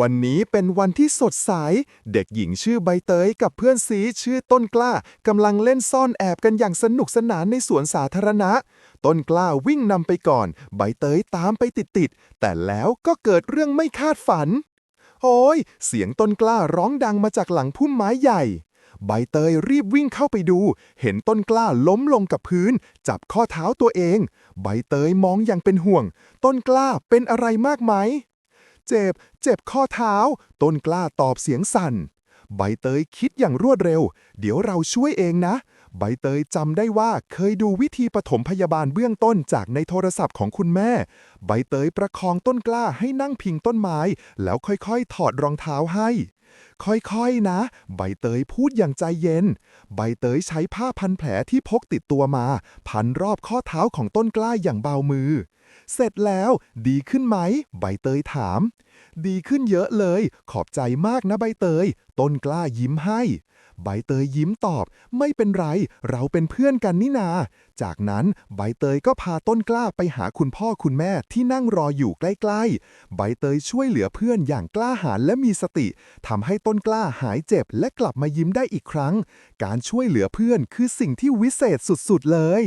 วันนี้เป็นวันที่สดใส เด็กหญิงชื่อใบเตยกับเพื่อนซีชื่อต้นกล้ากำลังเล่นซ่อนแอบกันอย่างสนุกสนานในสวนสาธารณะ ต้นกล้าวิ่งนำไปก่อน ใบเตยตามไปติดๆ แต่แล้วก็เกิดเรื่องไม่คาดฝัน โอ้ย เสียงต้นกล้าร้องดังมาจากหลังพุ่มไม้ใหญ่ ใบเตยรีบวิ่งเข้าไปดู เห็นต้นกล้าล้มลงกับพื้น จับข้อเท้าตัวเอง ใบเตยมองอย่างเป็นห่วง ต้นกล้าเป็นอะไรมากไหม เจ็บ เจ็บข้อเท้า ต้นกล้าตอบเสียงสั่น ใบเตยคิดอย่างรวดเร็ว เดี๋ยวเราช่วยเองนะ ใบเตยจำได้ว่าเคยดูวิธีปฐมพยาบาลเบื้องต้นจากในโทรศัพท์ของคุณแม่ ใบเตยประคองต้นกล้าให้นั่งพิงต้นไม้ แล้วค่อยๆ ถอดรองเท้าให้ค่อยๆนะ ใบเตยพูดอย่างใจเย็น ใบเตยใช้ผ้าพันแผลที่พกติดตัวมา พันรอบข้อเท้าของต้นกล้าอย่างเบามือ เสร็จแล้วดีขึ้นไหม ใบเตยถาม ดีขึ้นเยอะเลย ขอบใจมากนะใบเตย ต้นกล้ายิ้มให้ ใบเตยยิ้มตอบ ไม่เป็นไร เราเป็นเพื่อนกันนี่นา จากนั้นใบเตยก็พาต้นกล้าไปหาคุณพ่อคุณแม่ที่นั่งรออยู่ใกล้ๆ ใบเตยช่วยเหลือเพื่อนอย่างกล้าหาญและมีสติทำให้ต้นกล้าหายเจ็บและกลับมายิ้มได้อีกครั้ง การช่วยเหลือเพื่อนคือสิ่งที่วิเศษสุดๆเลย